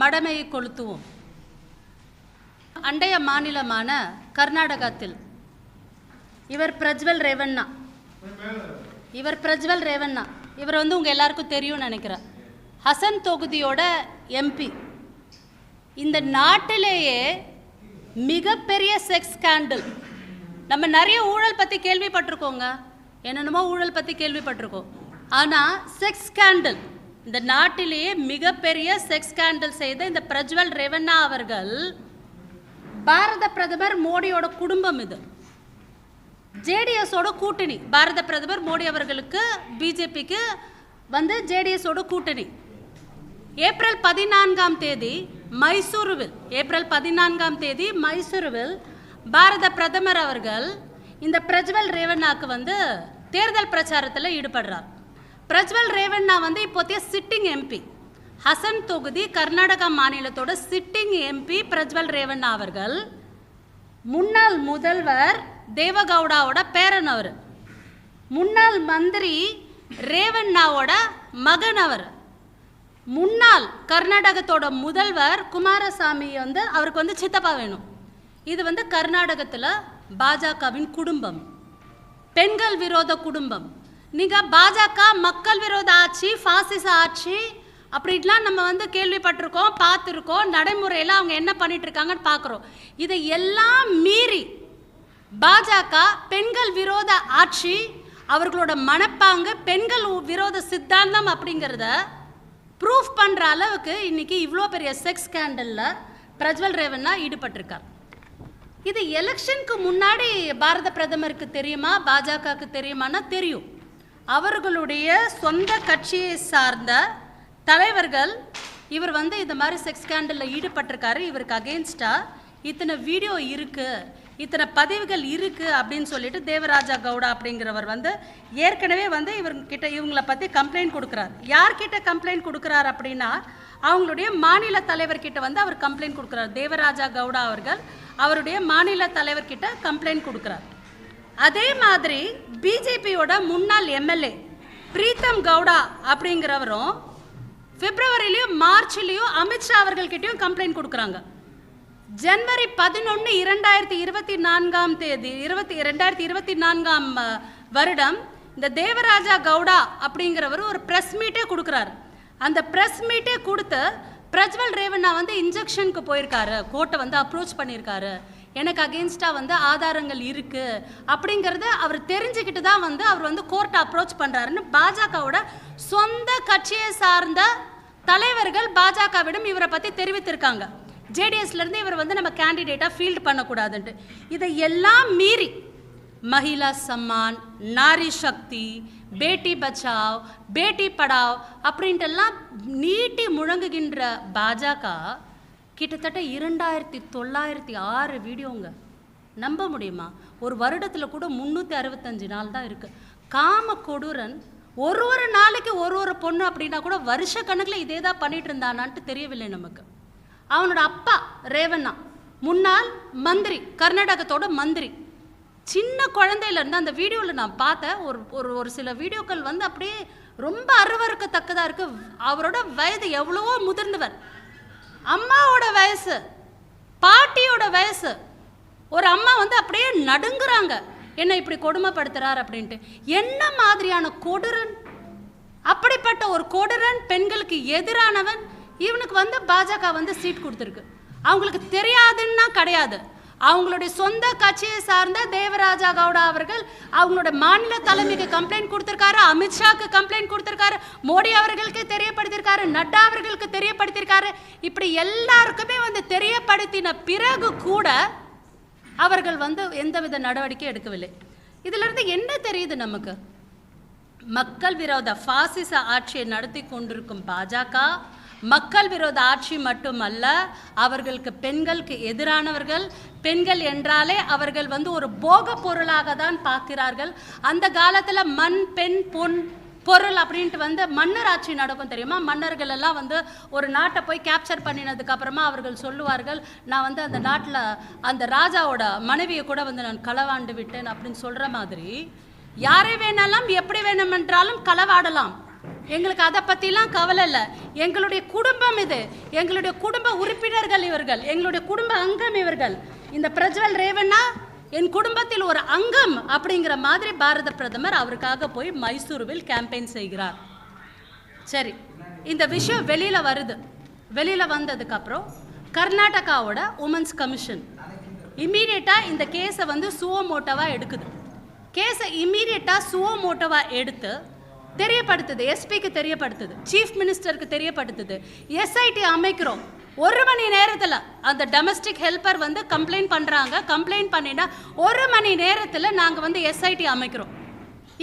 மடமையை கொளுத்துவோம். அண்டைய மாநிலமான கர்நாடகத்தில் இவர் பிரஜ்வல் ரேவண்ணா. இவர் பிரஜ்வல் ரேவண்ணா. இவர் வந்து உங்கள் எல்லாருக்கும் தெரியும்னு நினைக்கிறேன். ஹசன் தொகுதியோட எம்பி இந்த நாட்டிலேயே மிகப்பெரிய செக்ஸ் ஸ்கேண்டல் நம்ம நிறைய ஊழல் பற்றி கேள்விப்பட்டிருக்கோங்க. என்னென்னமோ ஊழல் பற்றி கேள்விப்பட்டிருக்கோம். ஆனால் செக்ஸ் ஸ்கேண்டல் இந்த நாட்டிலேயே மிகப்பெரிய செக்ஸ் ஸ்கேண்டல் செய்த இந்த பிரஜ்வல் ரெவண்ணா அவர்கள் பாரத பிரதமர் மோடியோட குடும்பம் இது. ஜேடிஎஸோட கூட்டணி. பாரத பிரதமர் மோடி அவர்களுக்கு பிஜேபிக்கு வந்து ஜேடிஎஸோட கூட்டணி. ஏப்ரல் பதினான்காம் தேதி மைசூருவில் ஏப்ரல் பதினான்காம் தேதி மைசூருவில் பாரத பிரதமர் அவர்கள் இந்த பிரஜ்வல் ரேவண்ணாக்கு வந்து தேர்தல் பிரச்சாரத்தில் ஈடுபடுறார். பிரஜ்வல் ரேவண்ணா வந்து இப்போதைய சிட்டிங் எம்பி ஹசன் தொகுதி கர்நாடகா மாநிலத்தோட சிட்டிங் எம்பி பிரஜ்வல் ரேவண்ணா அவர்கள். முன்னாள் முதல்வர் தேவகவுடாவோட பேரன் அவர். முன்னாள் மந்திரி ரேவண்ணாவோட மகன் அவர். முன்னாள் கர்நாடகத்தோட முதல்வர் குமாரசாமி வந்து அவருக்கு வந்து சித்தப்பா வேணும். இது வந்து கர்நாடகத்தில் பாஜகவின் குடும்பம். பெண்கள் விரோத குடும்பம். நீங்கள் பாஜக மக்கள் விரோத ஆட்சி ஃபாசிச ஆட்சி அப்படின்லாம் நம்ம வந்து கேள்விப்பட்டிருக்கோம் பார்த்துருக்கோம். நடைமுறையில் அவங்க என்ன பண்ணிட்டு இருக்காங்கன்னு பார்க்குறோம். இதை எல்லாம் மீறி பாஜக பெண்கள் விரோத ஆட்சி அவர்களோட மனப்பாங்கு பெண்கள் விரோத சித்தாந்தம் அப்படிங்கிறத ப்ரூஃப் பண்ணுற அளவுக்கு இன்னைக்கு இவ்வளோ பெரிய செக்ஸ் ஸ்கேண்டலில் பிரஜ்வல் ரேவண்ணா ஈடுபட்டிருக்கார். இது எலெக்ஷனுக்கு முன்னாடி பாரத பிரதமருக்கு தெரியுமா? பாஜகவுக்கு தெரியுமானா தெரியும். அவர்களுடைய சொந்த கட்சியை சார்ந்த தலைவர்கள் இவர் வந்து இந்த மாதிரி செக்ஸ் ஸ்கேண்டலில் ஈடுபட்டிருக்காரு இவருக்கு அகேன்ஸ்டாக இத்தனை வீடியோ இருக்குது இத்தனை பதிவுகள் இருக்குது அப்படின்னு சொல்லிட்டு தேவராஜா கவுடா அப்படிங்கிறவர் வந்து ஏற்கனவே வந்து இவர்கிட்ட இவங்கள பற்றி கம்ப்ளைண்ட் கொடுக்குறார். யார்கிட்ட கம்ப்ளைண்ட் கொடுக்குறார் அப்படின்னா அவங்களுடைய மாநில தலைவர்கிட்ட வந்து அவர் கம்ப்ளைண்ட் கொடுக்குறார். தேவராஜா கவுடா அவர்கள் அவருடைய மாநில தலைவர்கிட்ட கம்ப்ளைண்ட் கொடுக்குறார். அதே மாதிரி பிஜேபியோட முன்னாள் எம்எல்ஏ பிரீத்தம் கவுடா அப்படிங்கிறவரும் பிப்ரவரிலையும் மார்ச்லேயும் அமித்ஷா அவர்கள்கிட்டையும் கம்ப்ளைண்ட் கொடுக்குறாங்க. ஜனவரி பதினொன்று இரண்டாயிரத்தி இருபத்தி நான்காம் தேதி இருபத்தி ரெண்டாயிரத்தி இருபத்தி நான்காம் வருடம் இந்த தேவராஜா கவுடா அப்படிங்கிறவர் ஒரு ப்ரெஸ் மீட்டே கொடுக்குறாரு. அந்த ப்ரெஸ் மீட்டே கொடுத்து பிரஜ்வல் ரேவண்ணா வந்து இன்ஜெக்ஷனுக்கு போயிருக்காரு கோர்ட்டை வந்து அப்ரோச் பண்ணியிருக்காரு. எனக்கு அகெயின்ஸ்டாக வந்து ஆதாரங்கள் இருக்குது அப்படிங்கிறத அவர் தெரிஞ்சுக்கிட்டு தான் வந்து அவர் வந்து கோர்ட்டை அப்ரோச் பண்ணுறாருன்னு பாஜகவோட சொந்த கட்சியை சார்ந்த தலைவர்கள் பாஜகவிடம் இவரை பற்றி தெரிவித்திருக்காங்க. ஜேடிஎஸ்லேருந்து இவர் வந்து நம்ம கேண்டிடேட்டாக ஃபீல்ட் பண்ணக்கூடாதுன்ட்டு. இதை எல்லாம் மீறி மகிழா சம்மான் நாரி சக்தி பேட்டி பச்சாவ் பேட்டி படாவ் அப்படின்ட்டெல்லாம் நீட்டி முழங்குகின்ற பாஜக கிட்டத்தட்ட இரண்டாயிரத்தி தொள்ளாயிரத்தி ஆறு வீடியோங்க. நம்ப முடியுமா? ஒரு வருடத்தில் கூட முந்நூற்றி அறுபத்தஞ்சு நாள் தான் இருக்குது காம கொடூரன் ஒரு ஒரு நாளைக்கு ஒரு ஒரு பொண்ணு அப்படின்னா கூட வருஷ கணக்கில் இதே தான் பண்ணிட்டு இருந்தானான்ட்டு தெரியவில்லை நமக்கு. அவனோட அப்பா ரேவண்ணா முன்னாள் மந்திரி கர்நாடகத்தோட மந்திரி. சின்ன குழந்தையிலேருந்து அந்த வீடியோவில் நான் பார்த்தேன். ஒரு ஒரு ஒரு சில வீடியோக்கள் வந்து அப்படியே ரொம்ப அருவறுக்கத்தக்கதாக இருக்குது அவரோட வயது எவ்வளவோ முதிர்ந்தவர். அம்மாவோட வயசு பாட்டியோட வயசு. ஒரு அம்மா வந்து அப்படியே நடுங்குறாங்க. என்ன இப்படி கொடுமைப்படுத்துறார்? அப்படின்ட்டு. என்ன மாதிரியான கொடூரன்? அப்படிப்பட்ட ஒரு கொடூரன் பெண்களுக்கு எதிரானவன். இவனுக்கு வந்து பாஜக வந்து சீட் கொடுத்துருக்கு. அவங்களுக்கு தெரியாதுன்னா கிடையாது. அவங்களுடைய சொந்த கட்சியை சார்ந்த தேவராஜா கவுடா அவர்கள் அவங்களோட மாநில தலைமைக்கு கம்ப்ளைண்ட் கொடுத்திருக்காரு அமித்ஷாக்கு கம்ப்ளைண்ட் கொடுத்திருக்காரு மோடி அவர்களுக்கு தெரியப்படுத்தியிருக்காரு நட்டா அவர்களுக்கு தெரியப்படுத்தியிருக்காரு. இப்படி எல்லாருக்குமே வந்து தெரியப்படுத்தின பிறகு கூட அவர்கள் வந்து எந்தவித நடவடிக்கை எடுக்கவில்லை. இதிலிருந்து என்ன தெரியுது நமக்கு? மக்கள் விரோத பாசிச ஆட்சியை நடத்தி கொண்டிருக்கும் பாஜக மக்கள் விரோத ஆட்சி மட்டுமல்ல அவர்களுக்கு பெண்களுக்கு எதிரானவர்கள் பெண்கள் என்றாலே அவர்கள் வந்து ஒரு போக பொருளாக தான் பார்க்கிறார்கள். அந்த காலத்தில் மண் பெண் பொன் பொருள் அப்படின்ட்டு வந்து மன்னர் ஆட்சி நடக்கும் தெரியுமா? மன்னர்கள் எல்லாம் வந்து ஒரு நாட்டை போய் கேப்சர் பண்ணினதுக்கு அப்புறமா அவர்கள் சொல்லுவார்கள் நான் வந்து அந்த நாட்டில் அந்த ராஜாவோட மனைவியை கூட வந்து நான் களவாண்டு விட்டேன் அப்படின்னு சொல்கிற மாதிரி. யாரை வேணாலும் எப்படி வேணுமென்றாலும் களவாடலாம். எங்களுக்கு அதை பற்றிலாம் கவலை இல்லை. எங்களுடைய குடும்பம் இது. எங்களுடைய குடும்ப உறுப்பினர்கள் இவர்கள். எங்களுடைய குடும்ப அங்கம் இவர்கள். இந்த பிரஜ்வல் ரேவண்ணா என் குடும்பத்தில் ஒரு அங்கம் அப்படிங்கிற மாதிரி பாரத பிரதமர் அவருக்காக போய் மைசூருவில் கேம்பெயின் செய்கிறார். சரி இந்த விஷயம் வெளியில் வருது. வெளியில் வந்ததுக்கப்புறம் கர்நாடகாவோட உமன்ஸ் கமிஷன் இம்மீடியட்டாக இந்த கேஸை வந்து சுவமோட்டோவாக எடுக்குது. கேஸை இம்மீடியட்டாக சுவமோட்டோவாக எடுத்து தெரியப்படுத்துது எஸ்பிக்கு தெரியப்படுத்துது சீஃப் மினிஸ்டருக்கு தெரியப்படுத்துது. எஸ்ஐடி அமைக்கிறோம். ஒரு மணி நேரத்தில் அந்த டொமஸ்டிக் ஹெல்ப்பர் வந்து கம்ப்ளைண்ட் பண்ணுறாங்க கம்ப்ளைண்ட் பண்ணினா ஒரு மணி நேரத்தில் நாங்கள் வந்து எஸ்ஐடி அமைக்கிறோம்.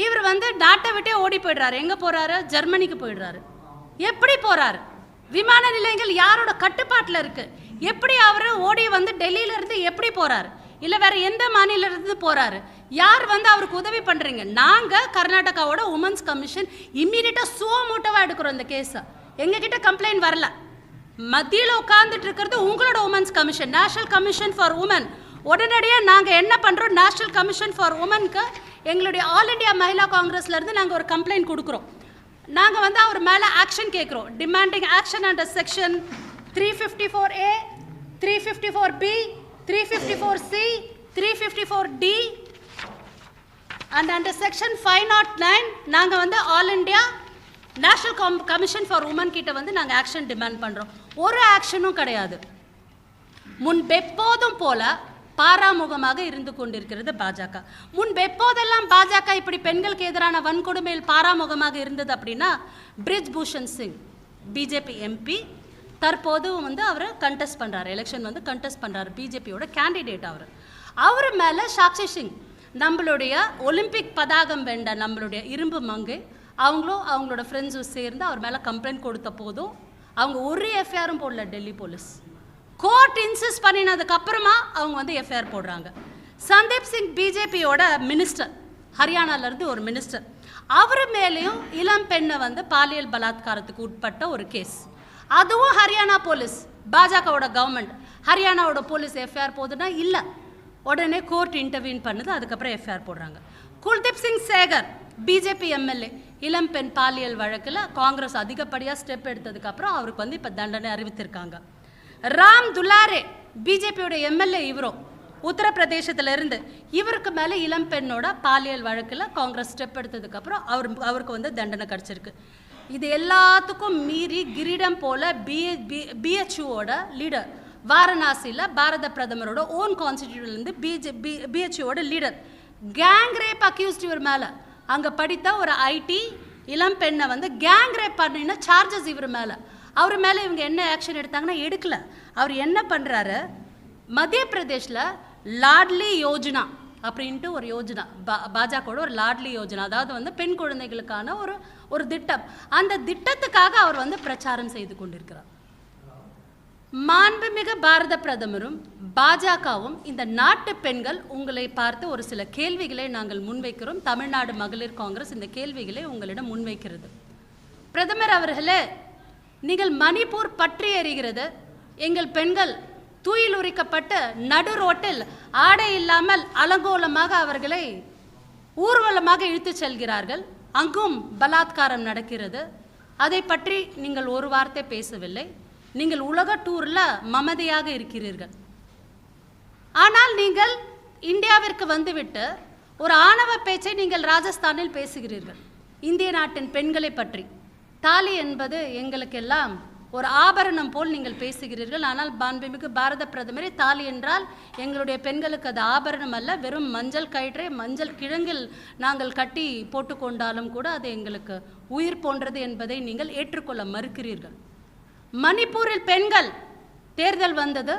இவர் வந்து நாட்டை விட்டே ஓடி போயிடுறாரு. எங்கே போகிறாரு ஜெர்மனிக்கு போயிடுறாரு. எப்படி போகிறாரு விமான நிலையங்கள் யாரோட கட்டுப்பாட்டில் இருக்கு? எப்படி அவர் ஓடி வந்து டெல்லியிலேருந்து எப்படி போகிறாரு இல்லை வேற எந்த மாநில போகிறாரு யார் வந்து அவருக்கு உதவி பண்ணுறீங்க நாங்கள் கர்நாடகாவோட உமன்ஸ் கமிஷன் இம்மீடியட்டாக சுவமூட்டவாக எடுக்கிறோம் இந்த கேஸை எங்ககிட்ட கம்ப்ளைண்ட் வரல. மத்தியில் உட்காந்துட்டு இருக்கிறது உங்களோட women's commission national commission for women உடனடியாக நாங்கள் என்ன பண்ணுறோம் நேஷனல் கமிஷன் ஃபார் உமனுக்கு எங்களுடைய ஆல் இண்டியா மகிழா காங்கிரஸ்லேருந்து நாங்கள் ஒரு கம்ப்ளைண்ட் கொடுக்குறோம். நாங்கள் வந்து அவர் மேலே ஆக்ஷன் கேட்குறோம். Demanding action under section three fifty four A three fifty four B three fifty four C three fifty four D and under section five nought nine நாங்கள் வந்து all India national com commission for women கிட்ட வந்து நாங்கள் action demand பண்ணுறோம் ஒரு ஆக்ஷனும் கிடையாது. முன்பெப்போதும் போல பாராமுகமாக இருந்து கொண்டிருக்கிறது பாஜக. முன்பெப்போதெல்லாம் பாஜக இப்படி பெண்களுக்கு எதிரான வன்கொடுமையில் பாராமுகமாக இருந்தது அப்படின்னா பிரிஜ் பூஷன் சிங் பிஜேபி எம்பி தற்போதும் வந்து அவர் கண்டெஸ்ட் பண்ணுறாரு எலெக்ஷன் வந்து கண்டெஸ்ட் பண்ணுறாரு பிஜேபியோட கேண்டிடேட் அவர். அவர் மேலே சாக்ஷி சிங் நம்மளுடைய ஒலிம்பிக் பதாகம் வெண்ட நம்மளுடைய இரும்பு மங்கை அவங்களும் அவங்களோட ஃப்ரெண்ட்ஸும் சேர்ந்து அவர் மேலே கம்ப்ளைண்ட் கொடுத்த போதும் அவங்க ஒரு எஃப்ஐஆரும் போடல டெல்லி போலீஸ். கோர்ட் இன்சிஸ்ட் பண்ணினதுக்கப்புறமா அவங்க வந்து எஃப்ஐஆர் போடுறாங்க. சந்தீப் சிங் பிஜேபியோட மினிஸ்டர் ஹரியானாலேருந்து ஒரு மினிஸ்டர் அவர் மேலேயும் இளம் பெண்ணை வந்து பாலியல் பலாத்காரத்துக்கு உட்பட்ட ஒரு கேஸ் அதுவும் ஹரியானா போலீஸ் பாஜகவோட கவர்மெண்ட் ஹரியானாவோட போலீஸ் எஃப்ஐஆர் போதுன்னா இல்லை. உடனே கோர்ட் இன்டர்வியூன் பண்ணுது அதுக்கப்புறம் எஃப்ஐஆர் போடுறாங்க. குல்தீப் சிங் சேகர் பிஜேபி எம்எல்ஏ இளம் பெண் பாலியல் வழக்கில் காங்கிரஸ் அதிகப்படியாக ஸ்டெப் எடுத்ததுக்கப்புறம் அவருக்கு வந்து இப்போ தண்டனை அறிவித்திருக்காங்க. ராம் துலாரே பிஜேபியோட எம்எல்ஏ இவரும் உத்தரப்பிரதேசத்திலிருந்து இவருக்கு மேலே இளம் பெண்ணோட பாலியல் வழக்கில் காங்கிரஸ் ஸ்டெப் எடுத்ததுக்கப்புறம் அவர் அவருக்கு வந்து தண்டனை கிடச்சிருக்கு. இது எல்லாத்துக்கும் மீறி கிரீடம் போல பி பிஹெச்யூவோட லீடர் வாரணாசியில் பாரத பிரதமரோட ஓன் கான்ஸ்டிடியூட்லேருந்து பிஜே பி பிஹெச்யூவோட லீடர் கேங் ரேப் அக்யூஸ்ட் இவர் மேலே. அங்கே படித்த ஒரு ஐடி இளம் பெண்ணை வந்து கேங் ரேப் பண்ணின சார்ஜஸ் இவர் மேலே. அவர் மேலே இவங்க என்ன ஆக்ஷன் எடுத்தாங்கன்னா எடுக்கல. அவர் என்ன பண்ணுறாரு மத்திய பிரதேஷில் லாட்லி யோஜனா அப்படின்ட்டு ஒரு யோஜனா பா பாஜகவோட ஒரு லாட்லி யோஜனா அதாவது வந்து பெண் குழந்தைகளுக்கான ஒரு ஒரு திட்டம். அந்த திட்டத்துக்காக அவர் வந்து பிரச்சாரம் செய்து கொண்டிருக்கிறார். மாண்புமிகு பாரத பிரதமரும் பாஜகவும் இந்த நாட்டு பெண்கள் உங்களை பார்த்து ஒரு சில கேள்விகளை நாங்கள் முன்வைக்கிறோம். தமிழ்நாடு மகளிர் காங்கிரஸ் இந்த கேள்விகளை உங்களிடம் முன்வைக்கிறது. பிரதமர் அவர்களே நீங்கள் மணிப்பூர் பற்றி எறிகிறது. எங்கள் பெண்கள் தூயில் உரிக்கப்பட்டு நடு ரோட்டில் ஆடை இல்லாமல் அலங்கோலமாக அவர்களை ஊர்வலமாக இழுத்துச் செல்கிறார்கள். அங்கும் பலாத்காரம் நடக்கிறது. அதை பற்றி நீங்கள் ஒரு வார்த்தை பேசவில்லை. நீங்கள் உலக டூரில் மமதையாக இருக்கிறீர்கள். ஆனால் நீங்கள் இந்தியாவிற்கு வந்துவிட்டு ஒரு ஆணவ பேச்சை நீங்கள் ராஜஸ்தானில் பேசுகிறீர்கள். இந்திய நாட்டின் பெண்களை பற்றி. தாலி என்பது எங்களுக்கெல்லாம் ஒரு ஆபரணம் போல் நீங்கள் பேசுகிறீர்கள். ஆனால் மாண்புமிகு பாரத பிரதமரே தாலி என்றால் எங்களுடைய பெண்களுக்கு அது ஆபரணம் அல்ல. வெறும் மஞ்சள் கயிற்றை மஞ்சள் கிழங்கில் நாங்கள் கட்டி போட்டுக்கொண்டாலும் கூட அது எங்களுக்கு உயிர் போன்றது என்பதை நீங்கள் ஏற்றுக்கொள்ள மறுக்கிறீர்கள். மணிப்பூரில் பெண்கள் தேர்தல் வந்தது.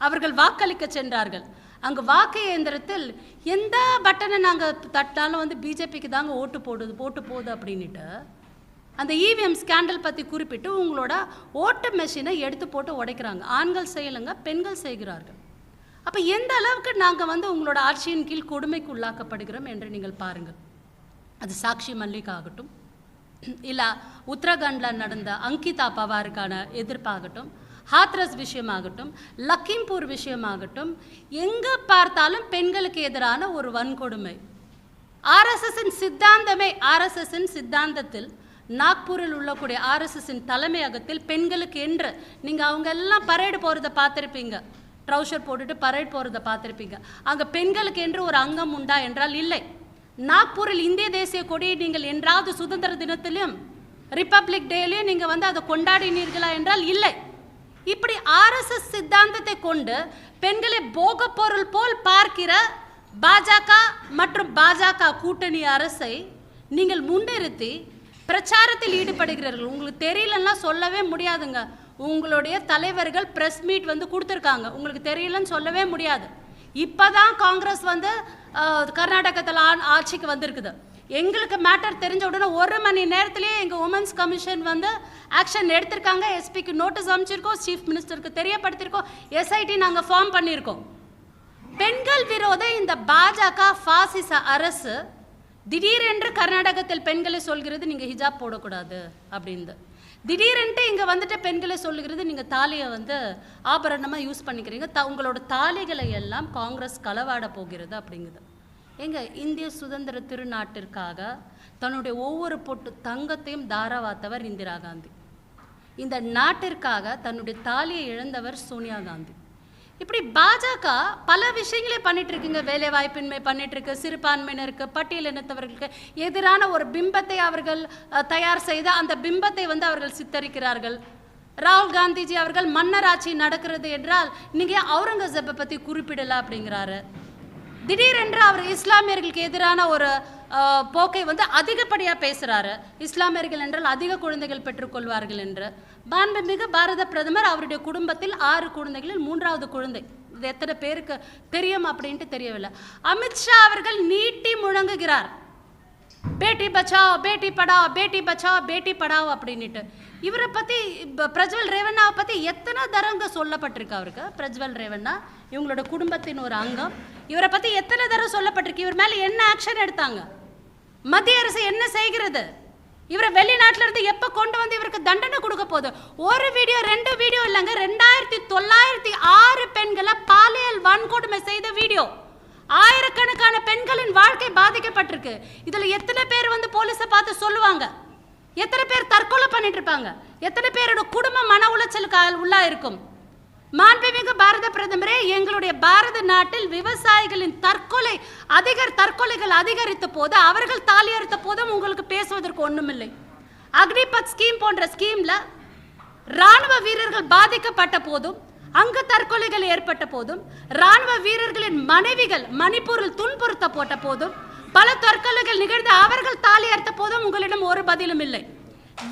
அவர்கள் வாக்களிக்க சென்றார்கள். அங்கு வாக்கு இயந்திரத்தில் எந்த பட்டனை நாங்கள் தட்டாலும் வந்து பிஜேபிக்கு தாங்க ஓட்டு போடுது ஓட்டு போகுது அப்படின்னுட்டு அந்த இவிஎம் ஸ்கேண்டல் பற்றி குறிப்பிட்டு உங்களோட ஓட்டு மெஷினை எடுத்து போட்டு உடைக்கிறாங்க. ஆண்கள் செய்யலைங்க பெண்கள் செய்கிறார்கள். அப்போ எந்த அளவுக்கு நாங்கள் வந்து உங்களோட ஆட்சியின் கீழ் கொடுமைக்கு உள்ளாக்கப்படுகிறோம் என்று நீங்கள் பாருங்கள். அது சாக்ஷி மல்லிக் ஆகட்டும் இல்லை உத்தரகாண்டில் நடந்த அங்கிதா பவாருக்கான எதிர்ப்பாகட்டும் ஹாத்ரஸ் விஷயமாகட்டும் லக்கிம்பூர் விஷயமாகட்டும் எங்கே பார்த்தாலும் பெண்களுக்கு எதிரான ஒரு வன்கொடுமை. ஆர்எஸ்எஸ்ஸின் சித்தாந்தமே ஆர்எஸ்எஸ்ஸின் சித்தாந்தத்தில் நாக்பூரில் உள்ளக்கூடிய ஆர்எஸ்எஸ்ஸின் தலைமையகத்தில் பெண்களுக்கு என்று நீங்கள் அவங்க எல்லாம் பரேடு போகிறத பார்த்துருப்பீங்க. ட்ரௌசர் போட்டுட்டு பரேட் போகிறத பார்த்துருப்பீங்க. அங்கே பெண்களுக்கு என்று ஒரு அங்கம் உண்டா என்றால் இல்லை. நாக்பூரில் இந்திய தேசிய கொடியை நீங்கள் என்றாவது சுதந்திர தினத்திலும் ரிப்பப்ளிக் டேலையும் நீங்கள் வந்து அதை கொண்டாடினீர்களா என்றால் இல்லை. இப்படி ஆர்எஸ்எஸ் சித்தாந்தத்தை கொண்டு பெண்களை போக பொருள் போல் பார்க்கிற பாஜக மற்றும் பாஜக கூட்டணி அரசை நீங்கள் முன்னிறுத்தி பிரச்சாரத்தில் ஈடுபடுகிறீர்கள். உங்களுக்கு தெரியலன்னா சொல்லவே முடியாதுங்க. உங்களுடைய தலைவர்கள் ப்ரெஸ் மீட் வந்து கொடுத்துருக்காங்க. உங்களுக்கு தெரியலன்னு சொல்லவே முடியாது. இப்பதான் காங்கிரஸ் வந்து கர்நாடகத்தில் ஆட்சிக்கு வந்திருக்குது. எங்களுக்கு மேட்டர் தெரிஞ்ச உடனே ஒரு மணி நேரத்திலேயே எங்கள் உமன்ஸ் கமிஷன் வந்து ஆக்ஷன் எடுத்திருக்காங்க. எஸ்பிக்கு நோட்டீஸ் அமைச்சிருக்கோம் சீஃப் மினிஸ்டருக்கு தெரியப்படுத்தியிருக்கோம் எஸ்ஐடி நாங்கள் ஃபார்ம் பண்ணியிருக்கோம் பெண்கள் விரோத இந்த பாஜக ஃபாசிச அரசு திடீரென்று கர்நாடகத்தில் பெண்களை சொல்கிறது நீங்கள் ஹிஜாப் போடக்கூடாது அப்படின்னு திடீரென்ட்டு இங்கே வந்துட்டு பெண்களை சொல்லுகிறது நீங்கள் தாலியை வந்து ஆபரணமாக யூஸ் பண்ணிக்கிறீங்க. த உங்களோட தாலிகளை எல்லாம் காங்கிரஸ் களவாட போகிறது அப்படிங்குது. எங்க இந்திய சுதந்திர திருநாட்டிற்காக தன்னுடைய ஒவ்வொரு பொட்டு தங்கத்தையும் தாராவாத்தவர் இந்திரா காந்தி. இந்த நாட்டிற்காக தன்னுடைய தாலியை இழந்தவர் சோனியா காந்தி. இப்படி பாஜக பல விஷயங்களே பண்ணிட்டு இருக்குங்க வேலை வாய்ப்பின்மை பண்ணிட்டு இருக்கு சிறுபான்மையினருக்கு பட்டியலினத்தவர்களுக்கு எதிரான ஒரு பிம்பத்தை அவர்கள் தயார் செய்து அந்த பிம்பத்தை வந்து அவர்கள் சித்தரிக்கிறார்கள். ராகுல் காந்திஜி அவர்கள் மன்னராட்சி நடக்கிறது என்றால் நீங்க அவுரங்கசீப்பை பத்தி குறிப்பிடல அப்படிங்கிறாரு. திடீரென்று அவர் இஸ்லாமியர்களுக்கு எதிரான ஒரு போக்கை வந்து அதிகப்படியாக பேசுகிறாரு இஸ்லாமியர்கள் என்றால் அதிக குழந்தைகள் பெற்றுக்கொள்வார்கள் என்று. மாண்புமிகு பாரத பிரதமர் அவருடைய குடும்பத்தில் ஆறு குழந்தைகளில் மூன்றாவது குழந்தை. இது எத்தனை பேருக்கு தெரியும் அப்படின்ட்டு தெரியவில்லை. அமித்ஷா அவர்கள் நீட்டி முழங்குகிறார். பேட்டி பச்சாவ் பேட்டி படாவ் பேட்டி பச்சாவ் பேட்டி படாவ் அப்படின்னுட்டு. இவரை பற்றி பிரஜ்வல் ரேவண்ணாவை பற்றி எத்தனை தரங்க சொல்லப்பட்டிருக்கு அவருக்கு? பிரஜ்வல் ரேவண்ணா இவங்களோட குடும்பத்தின் ஒரு அங்கம். இவரை பற்றி எத்தனை தடவை சொல்லப்பட்டிருக்கு? இவர் மேலே என்ன ஆக்ஷன் எடுத்தாங்க? மத்திய அரசு என்ன செய்கிறது? இவரை வெளிநாட்டில இருந்து எப்போ கொண்டு வந்து இவருக்கு தண்டனை கொடுக்க போகுது? ஒரு வீடியோ ரெண்டு வீடியோ இல்லைங்க. ரெண்டாயிரத்தி தொள்ளாயிரத்தி ஆறு பெண்களை பாலியல் வன்கொடுமை செய்த வீடியோ. ஆயிரக்கணக்கான பெண்களின் வாழ்க்கை பாதிக்கப்பட்டிருக்கு. இதுல எத்தனை பேர் வந்து போலீஸை பார்த்து சொல்லுவாங்க? எத்தனை பேர் தற்கொலை பண்ணிட்டு இருப்பாங்க? எத்தனை பேரோட குடும்ப மன உளைச்சலுக்கு உள்ளா இருக்கும் மாண்புமிகு பாரத பிரதமரே எங்களுடைய பாரத நாட்டில் விவசாயிகளின் தற்கொலை அதிகர் தற்கொலைகள் அதிகரித்த போது அவர்கள் தாலி அறுத்த போதும் உங்களுக்கு பேசுவதற்கு ஒன்றுமில்லை அக்னிபத் ஸ்கீம் போன்ற ஸ்கீம்ல ராணுவ வீரர்கள் பாதிக்கப்பட்ட போதும் அங்கு தற்கொலைகள் ஏற்பட்ட போதும் ராணுவ வீரர்களின் மனைவிகள் மணிப்பூரில் துன்புறுத்த போட்ட போதும் பல தற்கொலைகள் நிகழ்ந்து அவர்கள் தாலி அறுத்த போதும் உங்களிடம் ஒரு பதிலும் இல்லை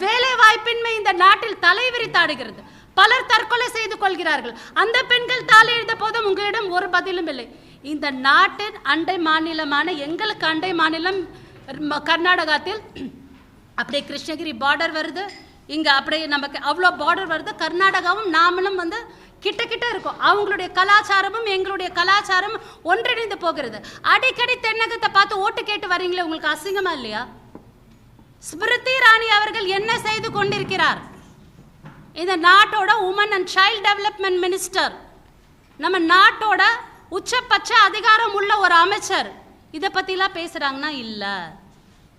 வேலை வாய்ப்பின்மை இந்த நாட்டில் தலைவிரித்தாடுகிறது. பலர் தற்கொலை செய்து கொள்கிறார்கள். அந்த பெண்கள் தாலி எழுந்த போதும் உங்களிடம் ஒரு பதிலும் இல்லை. இந்த நாட்டின் அண்டை மாநிலமான எங்களுக்கு அண்டை மாநிலம் கர்நாடகத்தில் அப்படியே கிருஷ்ணகிரி பார்டர் வருது. இங்கே அப்படியே நமக்கு அவ்வளோ பார்டர் வருது. கர்நாடகாவும் நாமளும் வந்து கிட்ட கிட்ட இருக்கும். அவங்களுடைய கலாச்சாரமும் எங்களுடைய கலாச்சாரமும் ஒன்றிணைந்து போகிறது. அடிக்கடி தென்னகத்தை பார்த்து ஓட்டு கேட்டு வரீங்களே உங்களுக்கு அசிங்கமா இல்லையா? ஸ்மிருதி ராணி அவர்கள் என்ன செய்து கொண்டிருக்கிறார்? இந்த நாட்டோட women and child development minister நம்ம நாட்டோட உச்சபட்ச அதிகாரம் உள்ள ஒரு அமைச்சர். இதை பற்றிலாம் பேசுகிறாங்கன்னா இல்லை.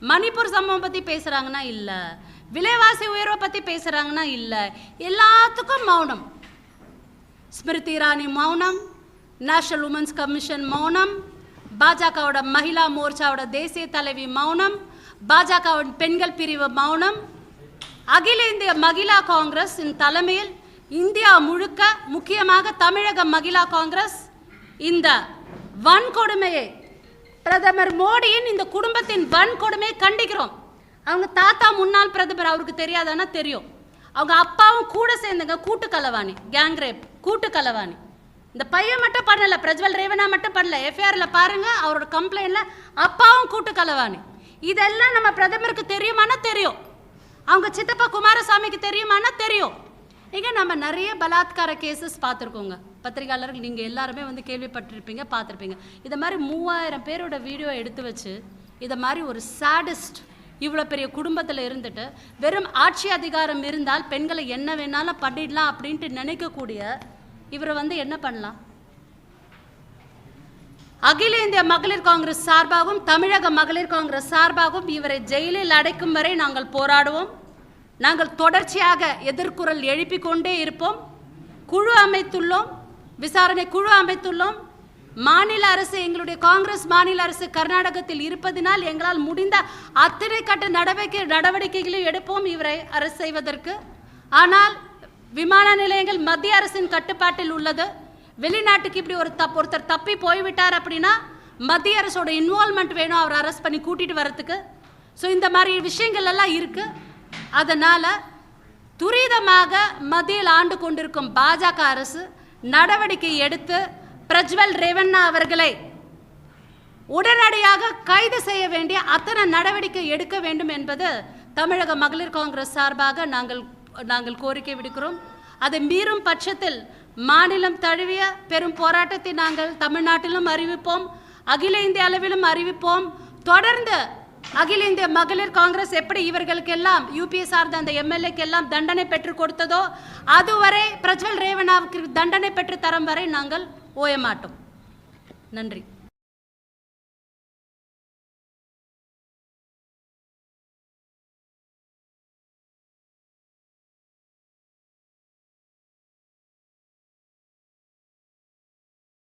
மணிப்பூர் சம்பவம் பற்றி பேசுகிறாங்கன்னா இல்லை. விலைவாசி உயர்வை பற்றி பேசுகிறாங்கன்னா இல்லை. எல்லாத்துக்கும் மௌனம். ஸ்மிருதி இரானி மௌனம். நேஷனல் உமன்ஸ் கமிஷன் மௌனம். பாஜகவோட மகிழா மோர்ச்சாவோட தேசிய தலைவி மௌனம். பாஜகவின் பெண்கள் பிரிவு மௌனம். அகில இந்திய மகிழா காங்கிரஸின் தலைமையில் இந்தியா முழுக்க முக்கியமாக தமிழக மகிழா காங்கிரஸ் இந்த வன்கொடுமையை பிரதமர் மோடியின் இந்த குடும்பத்தின் வன்கொடுமையை கண்டிக்கிறோம். அவங்க தாத்தா முன்னாள் பிரதமர் அவருக்கு தெரியாதானா? தெரியும். அவங்க அப்பாவும் கூட சேர்ந்துங்க கூட்டு கலவாணி கேங் ரேப் கூட்டு கலவாணி. இந்த பையன் மட்டும் பண்ணல பிரஜ்வல் ரேவனா மட்டும் பண்ணல. எஃப்ஐஆர்ல பாருங்க அவரோட கம்ப்ளைண்ட்ல அப்பாவும் கூட்டு கலவாணி. இதெல்லாம் நம்ம பிரதமருக்கு தெரியுமானா? தெரியும். அவங்க சித்தப்பா குமாரசாமிக்கு தெரியுமானா தெரியும். இங்க நம்ம நிறைய பலாத்கார கேசஸ் பார்த்துருக்கோங்க. பத்திரிகையாளர்கள் நீங்கள் எல்லாருமே வந்து கேள்விப்பட்டிருப்பீங்க பார்த்துருப்பீங்க. இதை மாதிரி மூவாயிரம் பேரோட வீடியோ எடுத்து வச்சு இதை மாதிரி ஒரு சாடிஸ்ட் இவ்வளோ பெரிய குடும்பத்தில் இருந்துட்டு வெறும் ஆட்சி அதிகாரம் இருந்தால் பெண்களை என்ன வேணாலும் பண்ணிடலாம் அப்படின்ட்டு நினைக்கக்கூடிய இவரை வந்து என்ன பண்ணலாம்? அகில இந்திய மகளிர் காங்கிரஸ் சார்பாகவும் தமிழக மகளிர் காங்கிரஸ் சார்பாகவும் இவரை ஜெயிலில் அடைக்கும் வரை நாங்கள் போராடுவோம். நாங்கள் தொடர்ச்சியாக எதிர்குரல் எழுப்பிக் கொண்டே இருப்போம். குழு அமைத்துள்ளோம். விசாரணை குழு அமைத்துள்ளோம். மாநில அரசு எங்களுடைய காங்கிரஸ் மாநில அரசு கர்நாடகத்தில் இருப்பதினால் எங்களால் முடிந்த அத்தனை கட்ட நடவடிக்கை நடவடிக்கைகளையும் எடுப்போம் இவரை அரசு செய்வதற்கு. ஆனால் விமான நிலையங்கள் மத்திய அரசின் கட்டுப்பாட்டில் உள்ளது. வெளிநாட்டுக்கு இப்படி ஒரு தப் ஒருத்தர் தப்பி போய்விட்டார் அப்படின்னா மத்திய அரசோட இன்வால்மெண்ட் வேணும் அவர் அரெஸ்ட் பண்ணி கூட்டிட்டு வரத்துக்கு ஸோ இந்த மாதிரி விஷயங்கள் எல்லாம் இருக்குது அதனால் துரிதமாக மத்தியில் ஆண்டு கொண்டிருக்கும் பாஜக அரசு நடவடிக்கை எடுத்து பிரஜ்வல் ரேவண்ணா அவர்களை உடனடியாக கைது செய்ய வேண்டிய அத்தனை நடவடிக்கை எடுக்க வேண்டும் என்பது தமிழக மகளிர் காங்கிரஸ் சார்பாக நாங்கள் நாங்கள் கோரிக்கை விடுக்கிறோம். அதை மீறும் பட்சத்தில் மாநிலம் தழுவிய பெரும் போராட்டத்தை நாங்கள் தமிழ்நாட்டிலும் அறிவிப்போம். அகில இந்திய அளவிலும் அறிவிப்போம். தொடர்ந்து அகில இந்திய மகளிர் காங்கிரஸ் எப்படி இவர்களுக்கெல்லாம் யூபிஏ சார்ந்த அந்த எம்எல்ஏக்கு எல்லாம் தண்டனை பெற்று கொடுத்ததோ அதுவரை பிரஜ்வல் ரேவணாவுக்கு தண்டனை பெற்று தரும் வரை நாங்கள் ஓய மாட்டோம் நன்றி.